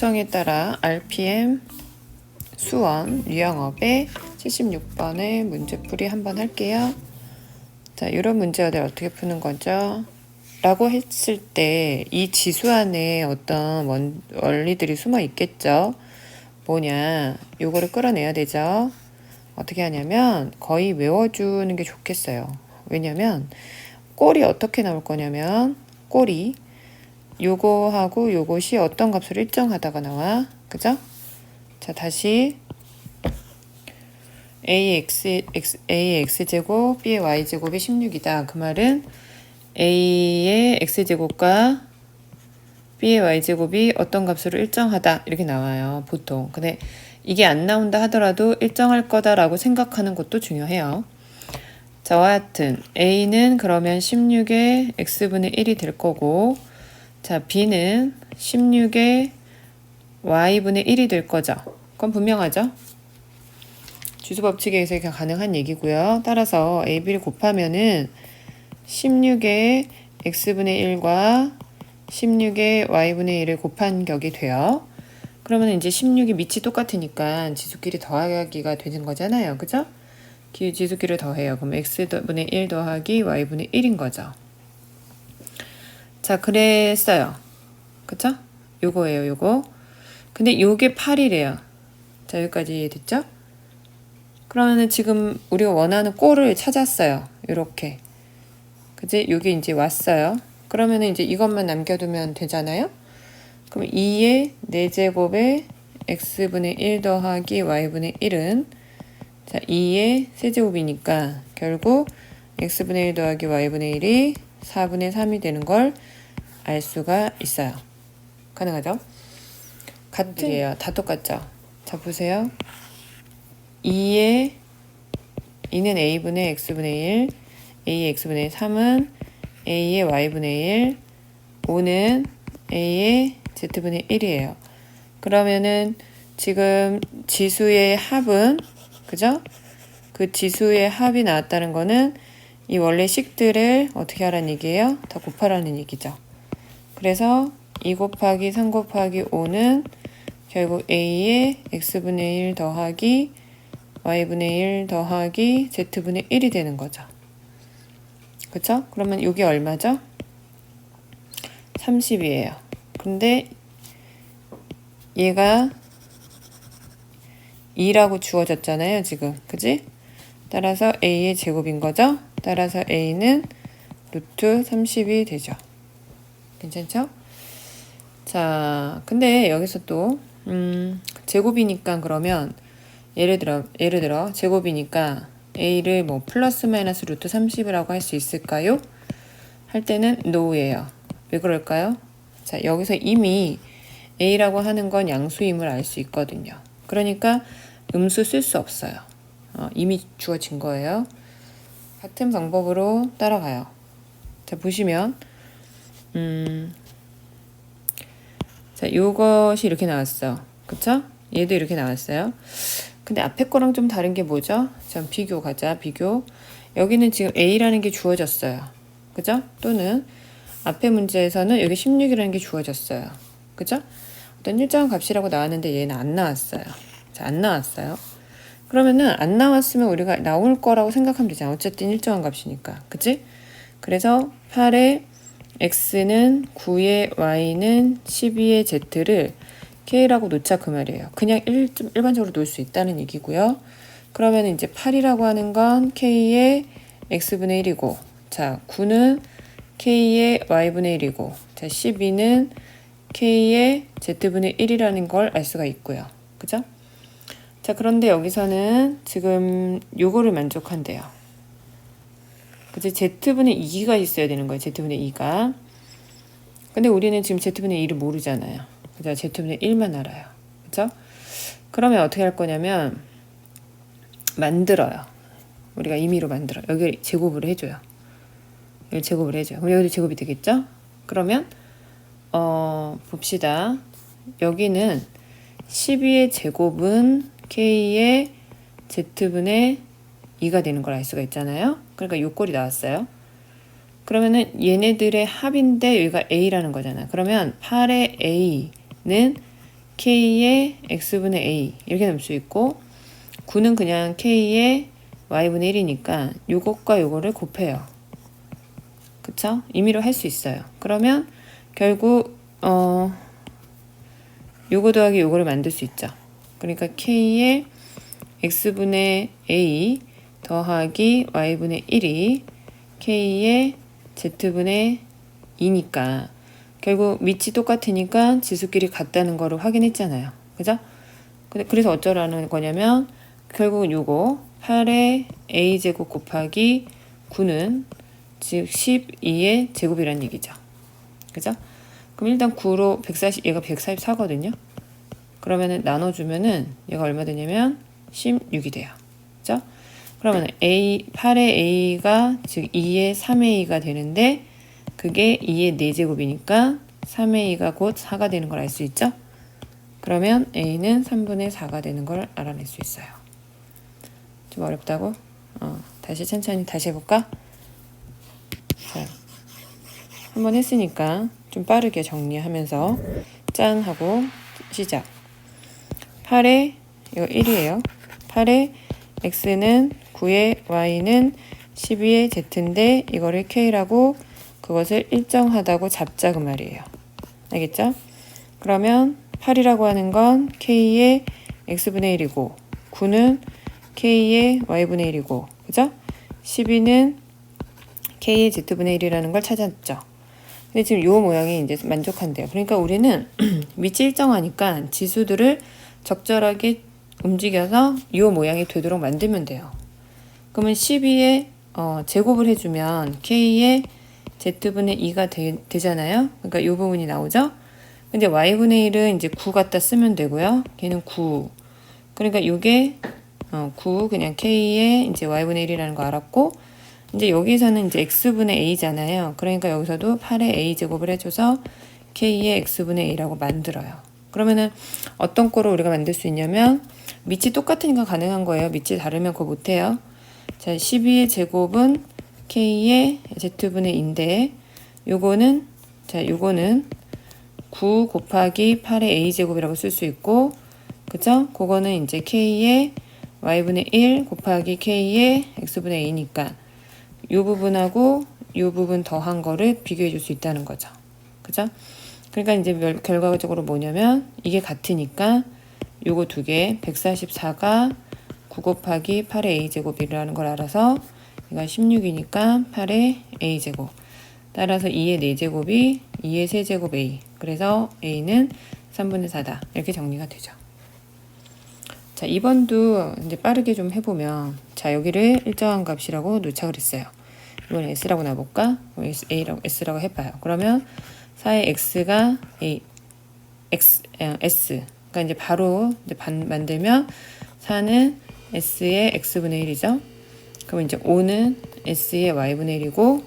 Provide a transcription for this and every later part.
요청에 따라 RPM 수원 유형업의 76번의 문제풀이 한번 할게요. 자, 이런 문제들 어떻게 푸는 거죠? 라고 했을 때 이 지수 안에 어떤 원, 원리들이 숨어 있겠죠? 뭐냐, 요거를 끌어내야 되죠? 어떻게 하냐면 거의 외워주는 게 좋겠어요. 왜냐면 꼴이 어떻게 나올 거냐면 꼴이 요거하고 요것이 어떤 값을 일정하다가 나와. 그죠? 자, 다시 ax, x, ax 제곱, b의 y 제곱이 16이다. 그 말은 a의 x 제곱과 b의 y 제곱이 어떤 값으로 일정하다. 이렇게 나와요. 보통. 근데 이게 안 나온다 하더라도 일정할 거다라고 생각하는 것도 중요해요. 자와 같은 a는 그러면 16의 x분의 1이 될 거고 자 b는 16의 y분의 1이 될 거죠. 그건 분명하죠. 주수 법칙에 의해서 그냥 가능한 얘기고요. 따라서 a, b를 곱하면은 16의 x분의 1과 16의 y분의 1을 곱한 격이 돼요. 그러면 이제 16이 밑이 똑같으니까 지수끼리 더하기가 되는 거잖아요. 그죠? 기- 지수끼를 더해요. 그럼 x분의 1 더하기 y분의 1인 거죠. 자, 그랬어요. 그쵸? 요거예요, 요거. 근데 요게 8이래요. 자, 여기까지 이해됐죠? 그러면은 지금 우리가 원하는 꼴을 찾았어요. 요렇게. 그지? 요게 이제 왔어요. 그러면은 이제 이것만 남겨두면 되잖아요? 그럼 2의 4제곱에 x분의 1 더하기 y분의 1은 자, 2의 세제곱이니까 결국 x분의 1 더하기 y분의 1이 4분의 3이 되는 걸 알 수가 있어요. 가능하죠? 같은 이에요. 다 똑같죠? 자, 보세요. 2의 2는 a분의 x분의 1, a의 x분의 3은 a의 y분의 1, 5는 a의 z분의 1이에요. 그러면은 지금 지수의 합은 그죠? 그 지수의 합이 나왔다는 거는 이 원래 식들을 어떻게 하라는 얘기예요? 다 곱하라는 얘기죠. 그래서 2 곱하기 3 곱하기 5는 결국 a의 x분의 1 더하기 y분의 1 더하기 z분의 1이 되는 거죠. 그쵸? 그러면 이게 얼마죠? 30이에요. 근데 얘가 2라고 주어졌잖아요, 지금. 그지? 따라서 a의 제곱인 거죠? 따라서 a는 루트 30이 되죠. 괜찮죠? 자, 근데 여기서 또, 음, 제곱이니까 그러면, 예를 들어, 예를 들어, 제곱이니까 a를 뭐 플러스 마이너스 루트 30이라고 할 수 있을까요? 할 때는 no예요. 왜 그럴까요? 자, 여기서 이미 a라고 하는 건 양수임을 알 수 있거든요. 그러니까 음수 쓸 수 없어요. 어, 이미 주어진 거예요. 같은 방법으로 따라가요. 자, 보시면, 음, 자, 요것이 이렇게 나왔어. 그쵸? 얘도 이렇게 나왔어요. 근데 앞에 거랑 좀 다른 게 뭐죠? 자, 비교 가자, 비교. 여기는 지금 A라는 게 주어졌어요. 그죠? 또는 앞에 문제에서는 여기 16이라는 게 주어졌어요. 그죠? 어떤 일정한 값이라고 나왔는데 얘는 안 나왔어요. 자, 안 나왔어요. 그러면은 안 나왔으면 우리가 나올 거라고 생각하면 되잖아. 어쨌든 일정한 값이니까. 그치? 그래서 8의 x는 9의 y는 12의 z를 k라고 놓자 그 말이에요. 그냥 일, 일반적으로 놓을 수 있다는 얘기고요. 그러면 이제 8이라고 하는 건 k의 x분의 1이고 자 9는 k의 y분의 1이고 자 12는 k의 z분의 1이라는 걸 알 수가 있고요. 그죠? 자 그런데 여기서는 지금 요거를 만족한대요. 그치 z분의 2가 있어야 되는 거예요. z분의 2가. 근데 우리는 지금 z분의 2를 모르잖아요. 그죠? z분의 1만 알아요. 그죠? 그러면 어떻게 할 거냐면 만들어요. 우리가 임의로 만들어. 여기 제곱을 해줘요. 여기 제곱을 해줘요. 그럼 여기도 제곱이 되겠죠? 그러면 어 봅시다. 여기는 12의 제곱은 k의 z분의 2가 되는 걸 알 수가 있잖아요. 그러니까 요 꼴이 나왔어요. 그러면은 얘네들의 합인데 여기가 a라는 거잖아. 그러면 8의 a는 k의 x분의 a 이렇게 넣을 수 있고 9는 그냥 k의 y분의 1이니까 요것과 요거를 곱해요. 그쵸? 임의로 할 수 있어요. 그러면 결국 어 요거 더하기 요거를 만들 수 있죠. 그러니까 k의 x분의 a 더하기 y분의 1이 k의 z분의 2니까 결국 밑이 똑같으니까 지수끼리 같다는 거를 확인했잖아요. 그죠? 그래서 어쩌라는 거냐면 결국은 요거 8의 a제곱 곱하기 9는 즉 12의 제곱이란 얘기죠. 그죠? 그럼 일단 9로 140 얘가 144거든요. 그러면은 나눠주면은 얘가 얼마 되냐면 16이 돼요. 그죠? 그러면 A 8의 A가 즉 2의 3A가 되는데 그게 2의 4제곱이니까 3A가 곧 4가 되는 걸 알 수 있죠? 그러면 A는 3분의 4가 되는 걸 알아낼 수 있어요. 좀 어렵다고? 어, 다시 천천히 다시 해볼까? 자, 한번 했으니까 좀 빠르게 정리하면서 짠 하고 시작. 8에 이거 1이에요. 8에 x는 9의 y는 12의 z인데 이거를 k라고 그것을 일정하다고 잡자 그 말이에요. 알겠죠? 그러면 8이라고 하는 건 k의 x분의 1이고 9는 k의 y분의 1이고 그죠? 12는 k의 z분의 1이라는 걸 찾았죠. 근데 지금 요 모양이 이제 만족한대요. 그러니까 우리는 위치 일정하니까 지수들을 적절하게 움직여서 이 모양이 되도록 만들면 돼요. 그러면 12에 어, 제곱을 해주면 k의 z분의 2가 되, 되잖아요. 그러니까 이 부분이 나오죠. 근데 y분의 1은 이제 9 갖다 쓰면 되고요. 걔는 9. 그러니까 이게 어, 9 그냥 k의 이제 y분의 1이라는 거 알았고 이제 여기서는 이제 x분의 a잖아요. 그러니까 여기서도 8의 a 제곱을 해줘서 k의 x분의 a라고 만들어요. 그러면은 어떤 거로 우리가 만들 수 있냐면 밑이 똑같으니까 가능한 거예요. 밑이 다르면 그거 못해요. 자, 12의 제곱은 k의 z분의 2인데 요거는 자, 요거는 9 곱하기 8의 a 제곱이라고 쓸 수 있고 그죠? 그거는 이제 k의 y분의 1 곱하기 k의 x분의 a니까 요 부분하고 요 부분 더한 거를 비교해 줄 수 있다는 거죠. 그죠? 그러니까 이제 결과적으로 뭐냐면 이게 같으니까 요거 두 개 144가 9 곱하기 8의 a제곱이라는 걸 알아서 얘가 16이니까 8의 a제곱 따라서 2의 4제곱이 2의 세제곱 a 그래서 a는 3분의 4다 이렇게 정리가 되죠. 자 2번도 이제 빠르게 좀 해보면 자 여기를 일정한 값이라고 놓자 그랬어요. 이번 s라고 놔볼까? a라고 s라고 해봐요. 그러면 4의 x가 a x 어, s 그러니까 이제 바로 이제 반, 만들면 4는 s의 x분의 1이죠. 그럼 이제 5는 s의 y분의 1이고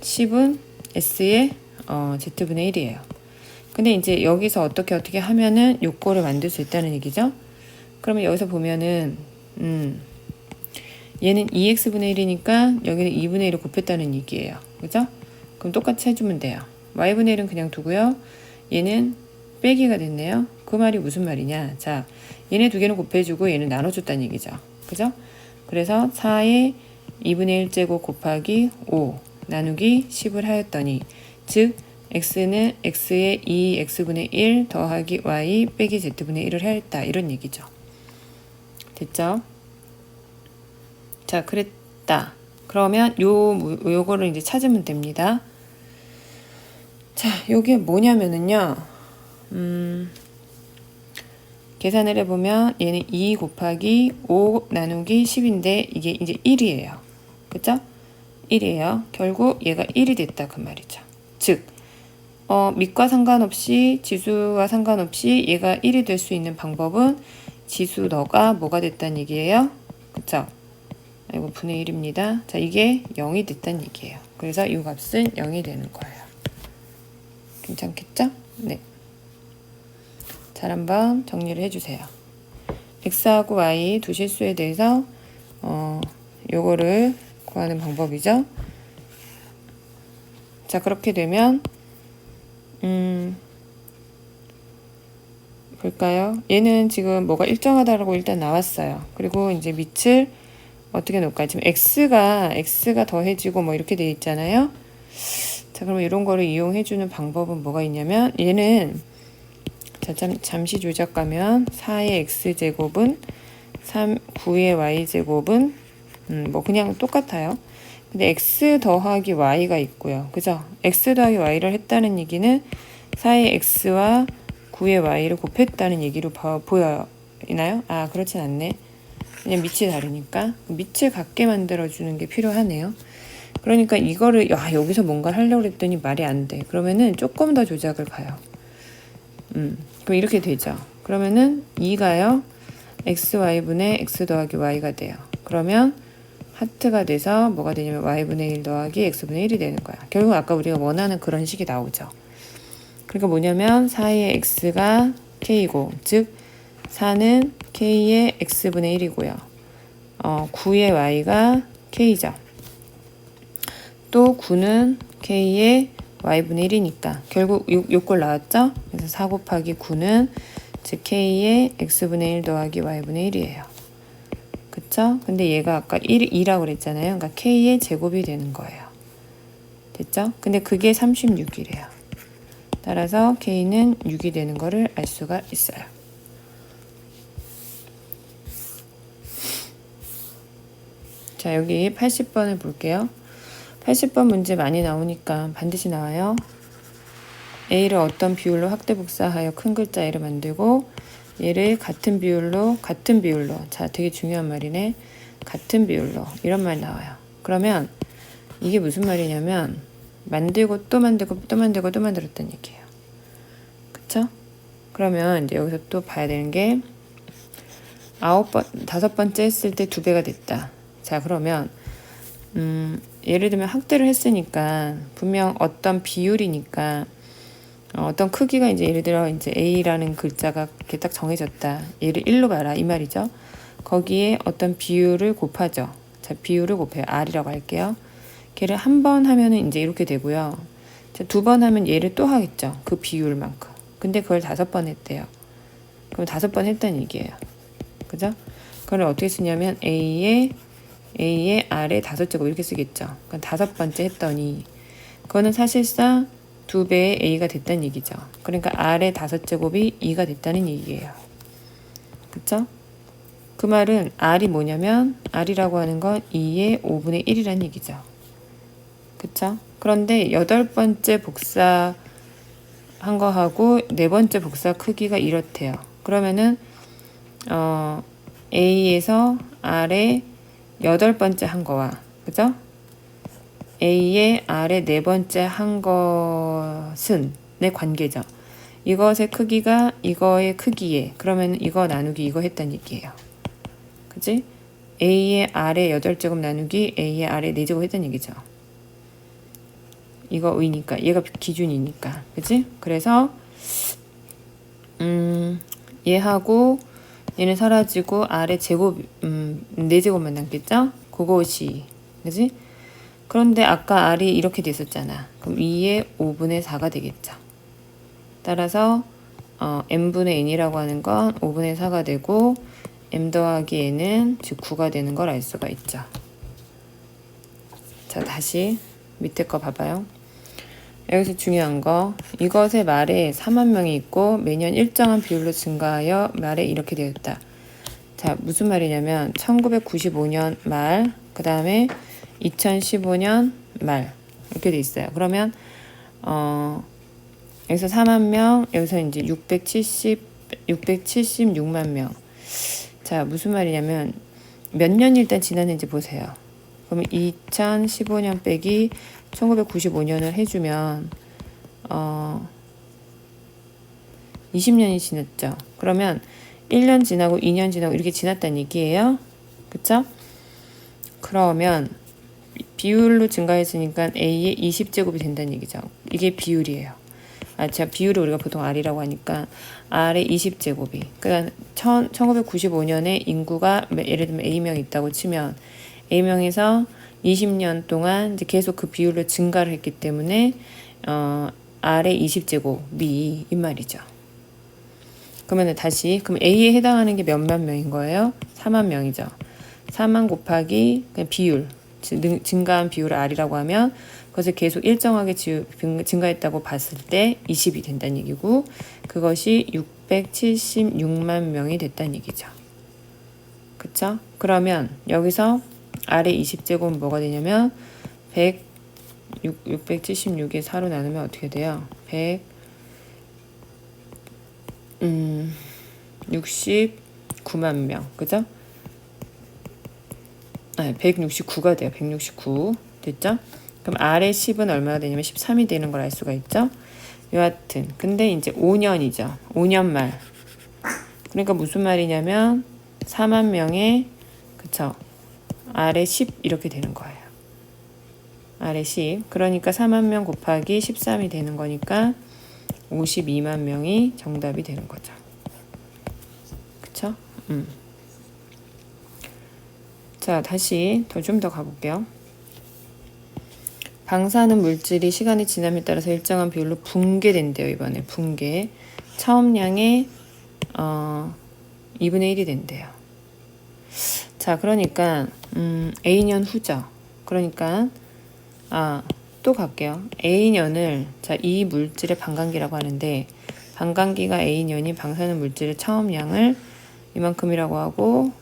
10은 s의 어, z분의 1이에요. 근데 이제 여기서 어떻게 어떻게 하면은 요거를 만들 수 있다는 얘기죠. 그러면 여기서 보면은 음 얘는 2x분의 1이니까 여기는 2분의 1을 곱했다는 얘기예요. 그죠? 그럼 똑같이 해주면 돼요. Y분의 1은 그냥 두고요. 얘는 빼기가 됐네요. 그 말이 무슨 말이냐? 자, 얘네 두 개는 곱해주고 얘는 나눠줬다는 얘기죠. 그죠? 그래서 4의 2분의 1제곱 곱하기 5 나누기 10을 하였더니 즉 x는 x의 2x분의 1 더하기 y 빼기 z분의 1을 하였다 이런 얘기죠. 됐죠? 자, 그랬다. 그러면 요 요거를 이제 찾으면 됩니다. 자, 요게 뭐냐면은요. 음, 계산을 해보면 얘는 2 곱하기 5 나누기 10인데 이게 이제 1이에요. 그쵸? 1이에요. 결국 얘가 1이 됐다 그 말이죠. 즉, 어, 밑과 상관없이 지수와 상관없이 얘가 1이 될 수 있는 방법은 지수 너가 뭐가 됐다는 얘기예요? 그쵸? 이거 분의 1입니다. 자, 이게 0이 됐다는 얘기예요. 그래서 이 값은 0이 되는 거예요. 괜찮겠죠? 네. 잘 한번 정리를 해주세요. x하고 y 두 실수에 대해서 어, 요거를 구하는 방법이죠. 자, 그렇게 되면 음, 볼까요? 얘는 지금 뭐가 일정하다라고 일단 나왔어요. 그리고 이제 밑을 어떻게 놓을까요? 지금 x가 x가 더해지고 뭐 이렇게 돼 있잖아요. 자, 그럼 이런 거를 이용해 주는 방법은 뭐가 있냐면 얘는 자, 잠, 잠시 조작 가면 4의 x제곱은 3, 9의 y제곱은 음, 뭐 그냥 똑같아요. 근데 x 더하기 y가 있고요. 그죠? x 더하기 y를 했다는 얘기는 4의 x와 9의 y를 곱했다는 얘기로 봐- 보여요. 있나요? 아, 그렇진 않네. 그냥 밑이 다르니까 밑을 같게 만들어주는 게 필요하네요. 그러니까 이거를 야 여기서 뭔가 하려고 했더니 말이 안 돼. 그러면은 조금 더 조작을 가요. 음, 그럼 이렇게 되죠. 그러면은 2가요. xy분의 x 더하기 y가 돼요. 그러면 하트가 돼서 뭐가 되냐면 y분의 1 더하기 x분의 1이 되는 거야. 결국 아까 우리가 원하는 그런 식이 나오죠. 그러니까 뭐냐면 4의 x가 k고 즉 4는 k의 x분의 1이고요. 어, 9의 y가 k죠. 또 9는 k의 y분의 1이니까 결국 요, 요꼴 나왔죠? 그래서 4 곱하기 9는 즉 k의 x분의 1 더하기 y분의 1이에요. 그쵸? 근데 얘가 아까 1, 2라고 그랬잖아요. 그러니까 k의 제곱이 되는 거예요. 됐죠? 근데 그게 36이래요. 따라서 k는 6이 되는 거를 알 수가 있어요. 자, 여기 80번을 볼게요. 80번 문제 많이 나오니까 반드시 나와요. A를 어떤 비율로 확대 복사하여 큰 글자 A를 만들고 얘를 같은 비율로 같은 비율로 자 되게 중요한 말이네 같은 비율로 이런 말 나와요. 그러면 이게 무슨 말이냐면 만들고 또 만들고 또 만들고 또 만들었다는 얘기예요. 그쵸? 그러면 이제 여기서 또 봐야 되는 게 아홉 번 다섯 번째 했을 때 두 배가 됐다. 자 그러면 음, 예를 들면 확대를 했으니까 분명 어떤 비율이니까 어, 어떤 크기가 이제 예를 들어 이제 A라는 글자가 이렇게 딱 정해졌다. 얘를 1로 봐라 이 말이죠. 거기에 어떤 비율을 곱하죠. 자 비율을 곱해요. R이라고 할게요. 걔를 한 번 하면은 이제 이렇게 되고요. 두번 하면 얘를 또 하겠죠. 그 비율만큼. 근데 그걸 다섯 번 했대요. 그럼 다섯 번 했다는 얘기예요. 그죠? 그걸 어떻게 쓰냐면 A의 A의 R의 다섯 제곱 이렇게 쓰겠죠. 그럼 다섯 번째 했더니 그거는 사실상 두 배의 A가 됐다는 얘기죠. 그러니까 R의 다섯 제곱이 2가 됐다는 얘기예요. 그쵸? 그 말은 R이 뭐냐면 R이라고 하는 건 2의 5분의 1이라는 얘기죠. 그쵸? 그런데 여덟 번째 복사 한 거하고 네 번째 복사 크기가 이렇대요. 그러면은 어 A에서 R의 여덟 번째 한 거와 그죠? A의 R의 네 번째 한 것은 내 관계죠. 이것의 크기가 이거의 크기에 그러면 이거 나누기 이거 했단 얘기예요. 그지? A의 R의 여덟 제곱 나누기 A의 R의 네 제곱 했단 얘기죠. 이거 의니까 얘가 기준이니까 그지? 그래서 음 얘하고 얘는 사라지고 아래 제곱 음네 제곱만 남겠죠? 그것이 그지? 그런데 아까 R이 이렇게 됐었잖아. 그럼 2의 5분의 4가 되겠죠. 따라서 어, m분의 n이라고 하는 건 5분의 4가 되고 m 더하기 n은 즉 9가 되는 걸 알 수가 있죠. 자 다시 밑에 거 봐봐요. 여기서 중요한 거 이것의 말에 4만 명이 있고 매년 일정한 비율로 증가하여 말에 이렇게 되었다. 자 무슨 말이냐면 1995년 말 그 다음에 2015년 말 이렇게 돼 있어요. 그러면 어 여기서 4만 명 여기서 이제 670 676만 명. 자 무슨 말이냐면 몇 년이 일단 지났는지 보세요. 그러면 2015년 빼기 1995년을 해주면 어 20년이 지났죠. 그러면 1년 지나고 2년 지나고 이렇게 지났다는 얘기예요. 그쵸? 그러면 비율로 증가했으니까 A의 20제곱이 된다는 얘기죠. 이게 비율이에요. 아, 제가 비율을 우리가 보통 R이라고 하니까 R의 20제곱이. 그러니까 1995년에 인구가 예를 들면 A명 있다고 치면 A명에서 20년 동안 이제 계속 그 비율로 증가를 했기 때문에 어, R의 20제곱이 이 말이죠. 그러면 다시 그럼 A에 해당하는 게 몇만 명인 거예요? 4만 명이죠. 4만 곱하기 비율 증- 증가한 비율을 R이라고 하면 그것을 계속 일정하게 증가했다고 봤을 때 20이 된다는 얘기고 그것이 676만 명이 됐다는 얘기죠. 그쵸? 그러면 여기서 아래 20제곱은 뭐가 되냐면 100 6, 676에 4로 나누면 어떻게 돼요? 100 음, 69만 명. 그죠? 아, 169가 돼요. 169. 됐죠? 그럼 아래 10은 얼마가 되냐면 13이 되는 걸 알 수가 있죠? 여하튼 근데 이제 5년이죠. 5년 말. 그러니까 무슨 말이냐면 4만 명에 그쵸? 아래 10 이렇게 되는 거예요. 아래 10. 그러니까 4만 명 곱하기 13이 되는 거니까 52만 명이 정답이 되는 거죠. 그쵸? 음. 자, 다시 더 좀 더 가볼게요. 방사능 물질이 시간이 지남에 따라서 일정한 비율로 붕괴된대요, 이번에. 붕괴. 처음량의 어, 2분의 1이 된대요. 자, 그러니까 음, A년 후죠. 그러니까 아, 또 갈게요. A년을 자, 이 물질의 반감기라고 하는데 반감기가 A년이 방사능 물질의 처음량을 이만큼이라고 하고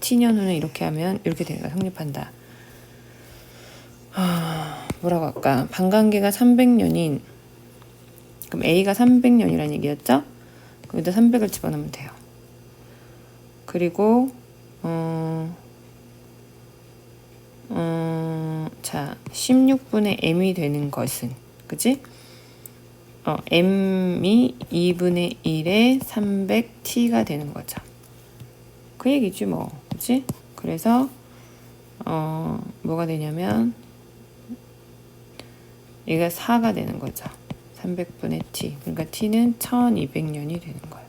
T년 후는 이렇게 하면 이렇게 거야. 성립한다. 아, 뭐라고 할까? 반감기가 300년인 그럼 A가 300년이라는 얘기였죠? 거기다 300을 집어넣으면 돼요. 그리고 어, 어, 자, 16분의 m이 되는 것은, 그지? 어, m이 2분의 1에 300t가 되는 거죠. 그 얘기지 뭐, 그지? 그래서 어, 뭐가 되냐면 얘가 4가 되는 거죠. 300분의 t. 그러니까 t는 1200년이 되는 거예요.